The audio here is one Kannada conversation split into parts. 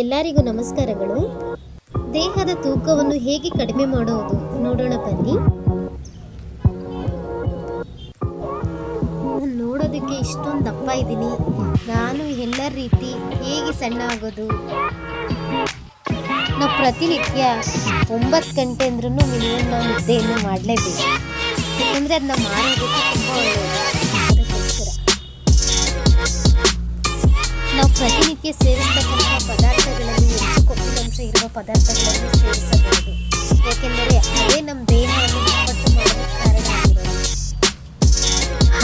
ಎಲ್ಲರಿಗೂ ನಮಸ್ಕಾರಗಳು. ದೇಹದ ತೂಕವನ್ನು ಹೇಗೆ ಕಡಿಮೆ ಮಾಡುವುದು ನೋಡೋಣ ಬನ್ನಿ. ನಾನ್ ನೋಡೋದಕ್ಕೆ ಇಷ್ಟೊಂದು ದಪ್ಪ ಇದ್ದೀನಿ. ನಾನು ಎಲ್ಲರ ರೀತಿ ಹೇಗೆ ಸಣ್ಣ ಆಗೋದು? ನಾವು ಪ್ರತಿನಿತ್ಯ ಒಂಬತ್ತು ಗಂಟೆ ಅಂದ್ರೂ ಮಿನಿಮಮ್ ನಾವು ನಿದ್ದೆಯನ್ನು ಮಾಡಲೇಬೇಕು. ಯಾಕಂದರೆ ಅದು ನಮ್ಮ ಆರೋಗ್ಯಕ್ಕೆ ತುಂಬ ಒಳ್ಳೆಯದು ನಾವು ಪ್ರತಿನಿತ್ಯ ಸೇವಿಸ್ತಕ್ಕಂಥ ಪದಾರ್ಥಗಳನ್ನು ಸೇವಿಸಬಹುದು. ಏಕೆಂದರೆ ಅದೇ ನಮ್ಮ ದೇಹವನ್ನು ಮಾಡಲು ಕಾರಣ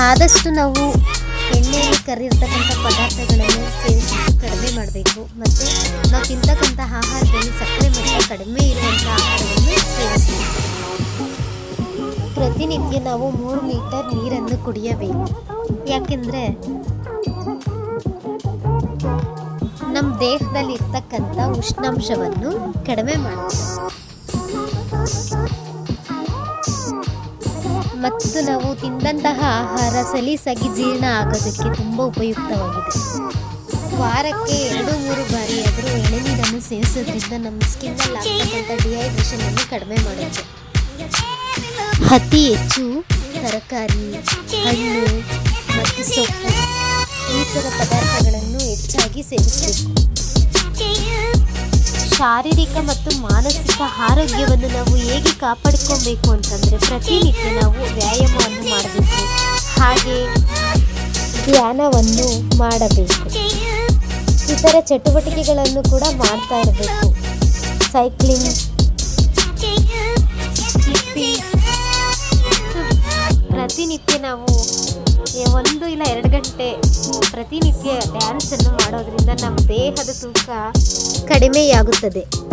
ಆದಷ್ಟು ನಾವು ಎಣ್ಣೆಯಲ್ಲಿ ಕರಿರ್ತಕ್ಕಂಥ ಪದಾರ್ಥಗಳನ್ನು ಸೇವಿಸೋದು ಕಡಿಮೆ ಮಾಡಬೇಕು. ಮತ್ತು ನಾವು ತಿಂತಕ್ಕಂಥ ಆಹಾರದಲ್ಲಿ ಸಕ್ಕರೆ ಮಟ್ಟ ಕಡಿಮೆ ಇರುವಂಥ ಆಹಾರವನ್ನು ಸೇವಿಸಬೇಕು. ಪ್ರತಿನಿತ್ಯ ನಾವು ಮೂರು ಲೀಟರ್ ನೀರನ್ನು ಕುಡಿಯಬೇಕು. ಯಾಕೆಂದರೆ ದೇಹದಲ್ಲಿ ಇರ್ತಕ್ಕಂಥ ಉಷ್ಣಾಂಶವನ್ನು ಕಡಿಮೆ ಮಾಡುತ್ತೆ ಮತ್ತು ನಾವು ತಿಂದಂತಹ ಆಹಾರ ಸಲೀಸಾಗಿ ಜೀರ್ಣ ಆಗೋದಕ್ಕೆ ತುಂಬ ಉಪಯುಕ್ತವಾಗಿದೆ. ವಾರಕ್ಕೆ ಎರಡು, ಮೂರು ಬಾರಿ ಆದರೂ ಎಳೆನೀರನ್ನು ಸೇವಿಸೋದ್ರಿಂದ ನಮ್ಮ ಸ್ಕಿನ್ನಲ್ಲಿ ಆಗ್ತಕ್ಕಂಥ ಡಿಹೈಡ್ರೇಷನ್ ಅನ್ನು ಕಡಿಮೆ ಮಾಡುತ್ತೆ. ಅತಿ ಹೆಚ್ಚು ತರಕಾರಿ, ಹಣ್ಣು ಮತ್ತು ಸೊಪ್ಪು ಈ ಥರ ಪದಾರ್ಥಗಳನ್ನು ಹೆಚ್ಚಾಗಿ ಸೇವಿಸಬೇಕು ಶಾರೀರಿಕ ಮತ್ತು ಮಾನಸಿಕ ಆರೋಗ್ಯವನ್ನು ನಾವು ಹೇಗೆ ಕಾಪಾಡಿಕೊಬೇಕು ಅಂತಂದರೆ ಪ್ರತಿನಿತ್ಯ ನಾವು ವ್ಯಾಯಾಮವನ್ನು ಮಾಡಬೇಕು. ಹಾಗೆ ಧ್ಯಾನವನ್ನು ಮಾಡಬೇಕು. ಇತರ ಚಟುವಟಿಕೆಗಳನ್ನು ಕೂಡ ಮಾಡ್ತಾ ಇರಬೇಕು. ಸೈಕ್ಲಿಂಗ್ ಪ್ರತಿನಿತ್ಯ ನಾವು ಒಂದು ಇಲ್ಲ ಎರಡು ಗಂಟೆ ಪ್ರತಿನಿತ್ಯ ಡ್ಯಾನ್ಸನ್ನು ಮಾಡೋದ್ರಿಂದ ನಮ್ಮ ದೇಹದ ತೂಕ ಕಡಿಮೆಯಾಗುತ್ತದೆ.